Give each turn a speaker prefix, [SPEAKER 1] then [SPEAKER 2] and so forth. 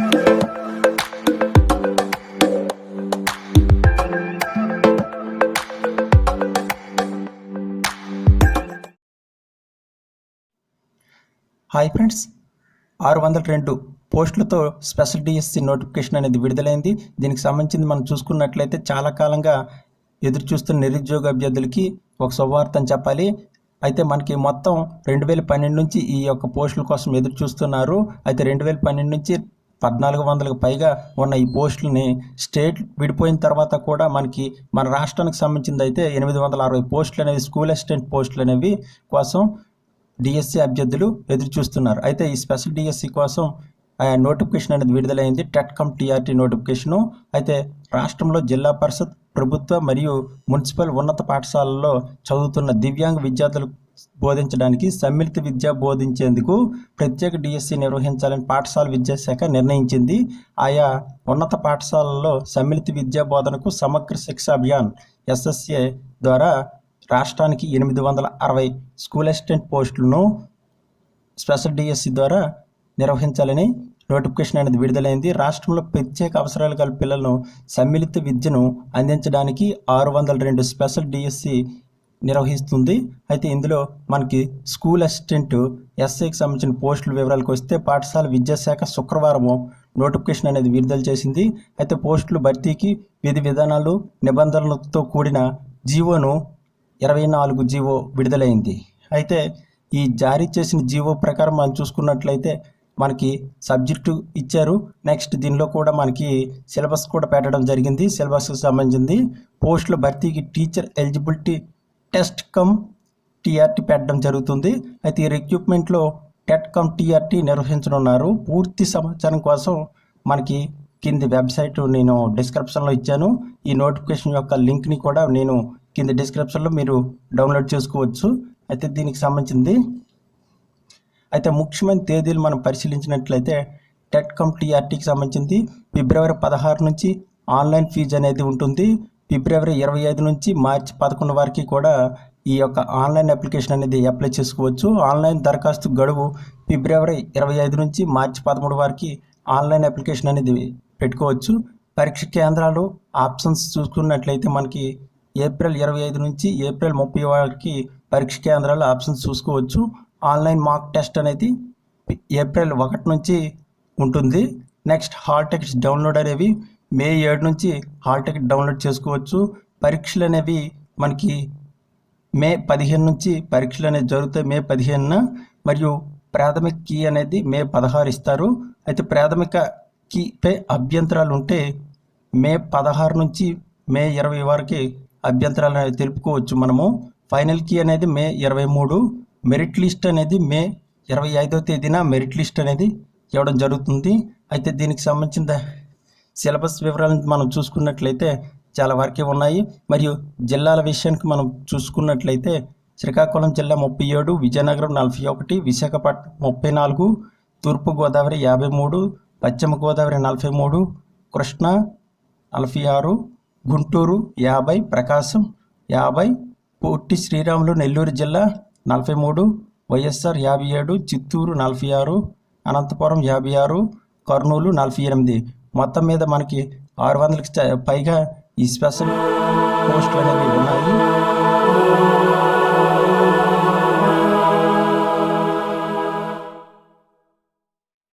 [SPEAKER 1] Hi friends. ఆరు వందల రెండు పోస్టులతో స్పెషల్ డిఎస్సి నోటిఫికేషన్ అనేది విడుదలైంది. దీనికి సంబంధించింది మనం చూసుకున్నట్లయితే చాలా కాలంగా ఎదురు చూస్తున్న నిరుద్యోగ అభ్యర్థులకి ఒక శుభవార్త అని చెప్పాలి. అయితే మనకి మొత్తం రెండు వేల పన్నెండు నుంచి ఈ యొక్క పోస్టుల కోసం ఎదురు చూస్తున్నారు అయితే రెండు వేల పన్నెండు నుంచి పద్నాలుగు వందలకు పైగా ఉన్న ఈ పోస్టులని స్టేట్ విడిపోయిన తర్వాత కూడా మనకి మన రాష్ట్రానికి సంబంధించింది అయితే ఎనిమిది వందల అరవై పోస్టులు అనేవి స్కూల్ అసిస్టెంట్ పోస్టులు అనేవి కోసం డిఎస్సి అభ్యర్థులు ఎదురు చూస్తున్నారు అయితే ఈ స్పెషల్ డిఎస్సి కోసం ఆ, నోటిఫికేషన్ అనేది విడుదలైంది. TET cum TRT notification. అయితే రాష్ట్రంలో జిల్లా పరిషత్ ప్రభుత్వ మరియు మున్సిపల్ ఉన్నత పాఠశాలల్లో చదువుతున్న దివ్యాంగ విద్యార్థులు బోధించడానికి సమ్మిళిత విద్య బోధించేందుకు ప్రత్యేక డిఎస్సి నిర్వహించాలని పాఠశాల విద్యాశాఖ నిర్ణయించింది. ఆయా ఉన్నత పాఠశాలల్లో సమ్మిళిత విద్యా బోధనకు సమగ్ర శిక్ష అభియాన్ ఎస్ఎస్ఏ ద్వారా రాష్ట్రానికి ఎనిమిది వందల అరవై స్కూల్ అసిస్టెంట్ పోస్టులను స్పెషల్ డిఎస్సి ద్వారా నిర్వహించాలని నోటిఫికేషన్ అనేది విడుదలైంది. రాష్ట్రంలో ప్రత్యేక అవసరాలు గల పిల్లలను సమ్మిళిత విద్యను అందించడానికి ఆరు వందల రెండు స్పెషల్ డిఎస్సి నిర్వహిస్తుంది. అయితే ఇందులో మనకి స్కూల్ అసిస్టెంట్ ఎస్ఐకి సంబంధించిన పోస్టుల వివరాలకు వస్తే పాఠశాల విద్యాశాఖ శుక్రవారము నోటిఫికేషన్ అనేది విడుదల చేసింది. అయితే పోస్టులు భర్తీకి విధి విధానాలు నిబంధనలతో కూడిన జీవోను ఇరవై నాలుగు జీవో విడుదలైంది. అయితే ఈ జారీ చేసిన జీవో ప్రకారం మనం చూసుకున్నట్లయితే మనకి సబ్జెక్టు ఇచ్చారు. నెక్స్ట్ దీనిలో కూడా మనకి సిలబస్ కూడా పెట్టడం జరిగింది. సిలబస్కి సంబంధించింది. పోస్టుల భర్తీకి teacher eligibility test cum TRT పెట్టడం జరుగుతుంది. అయితే ఈ రిక్రూట్మెంట్లో టెట్ కమ్ టీఆర్టీ నిర్వహించనున్నారు. పూర్తి సమాచారం కోసం మనకి కింది వెబ్సైట్ నేను డిస్క్రిప్షన్లో ఇచ్చాను. ఈ నోటిఫికేషన్ యొక్క లింక్ని కూడా నేను కింద డిస్క్రిప్షన్లో మీరు డౌన్లోడ్ చేసుకోవచ్చు. అయితే దీనికి సంబంధించింది అయితే ముఖ్యమైన తేదీలు మనం పరిశీలించినట్లయితే టెట్ కమ్ టీఆర్టీకి సంబంధించింది ఫిబ్రవరి పదహారు నుంచి ఆన్లైన్ ఫీజు అనేది ఉంటుంది. ఫిబ్రవరి ఇరవై ఐదు నుంచి మార్చి పదకొండు వరకు కూడా ఈ యొక్క ఆన్లైన్ అప్లికేషన్ అనేది అప్లై చేసుకోవచ్చు. ఆన్లైన్ దరఖాస్తు గడువు ఫిబ్రవరి ఇరవై ఐదు నుంచి మార్చి పదమూడు వరకు ఆన్లైన్ అప్లికేషన్ అనేది పెట్టుకోవచ్చు. పరీక్ష కేంద్రాలు ఆప్షన్స్ చూసుకున్నట్లయితే మనకి ఏప్రిల్ ఇరవై ఐదు నుంచి ఏప్రిల్ ముప్పై వరకు పరీక్ష కేంద్రాలు ఆప్షన్స్ చూసుకోవచ్చు. ఆన్లైన్ మాక్ టెస్ట్ అనేది ఏప్రిల్ ఒకటి నుంచి ఉంటుంది. నెక్స్ట్ హాల్ టికెట్స్ డౌన్లోడ్ అనేవి మే ఏడు నుంచి హాల్ టికెట్ డౌన్లోడ్ చేసుకోవచ్చు. పరీక్షలు అనేవి మనకి మే పదిహేను నుంచి పరీక్షలు అనేది జరుగుతాయి మే పదిహేనున. మరియు ప్రాథమిక కీ అనేది మే పదహారు ఇస్తారు. అయితే ప్రాథమిక కీపై అభ్యంతరాలు ఉంటే మే పదహారు నుంచి మే ఇరవై వరకు అభ్యంతరాలు అనేవి తెలుపుకోవచ్చు మనము. ఫైనల్ కీ అనేది మే ఇరవై మూడు. మెరిట్ లిస్ట్ అనేది మే ఇరవై ఐదో తేదీన మెరిట్ లిస్ట్ అనేది ఇవ్వడం జరుగుతుంది. అయితే దీనికి సంబంధించిన సిలబస్ వివరాలను మనం చూసుకున్నట్లయితే చాలా వరకే ఉన్నాయి. మరియు జిల్లాల విషయానికి మనం చూసుకున్నట్లయితే శ్రీకాకుళం జిల్లా ముప్పై ఏడు విజయనగరం నలభై ఒకటి విశాఖపట్నం ముప్పై నాలుగు తూర్పుగోదావరి యాభై మూడు పశ్చిమ గోదావరి నలభై మూడు కృష్ణా నలభై ఆరు గుంటూరు యాభై ప్రకాశం యాభై పొట్టి శ్రీరాములు నెల్లూరు జిల్లా నలభై మూడు వైఎస్ఆర్ యాభై ఏడు చిత్తూరు నలభై ఆరు అనంతపురం యాభై ఆరు కర్నూలు నలభై ఎనిమిది. మొత్తం మీద మనకి ఆరు వందలకి పైగా ఈ స్పెషల్ పోస్టులు అనేవి ఉన్నాయి.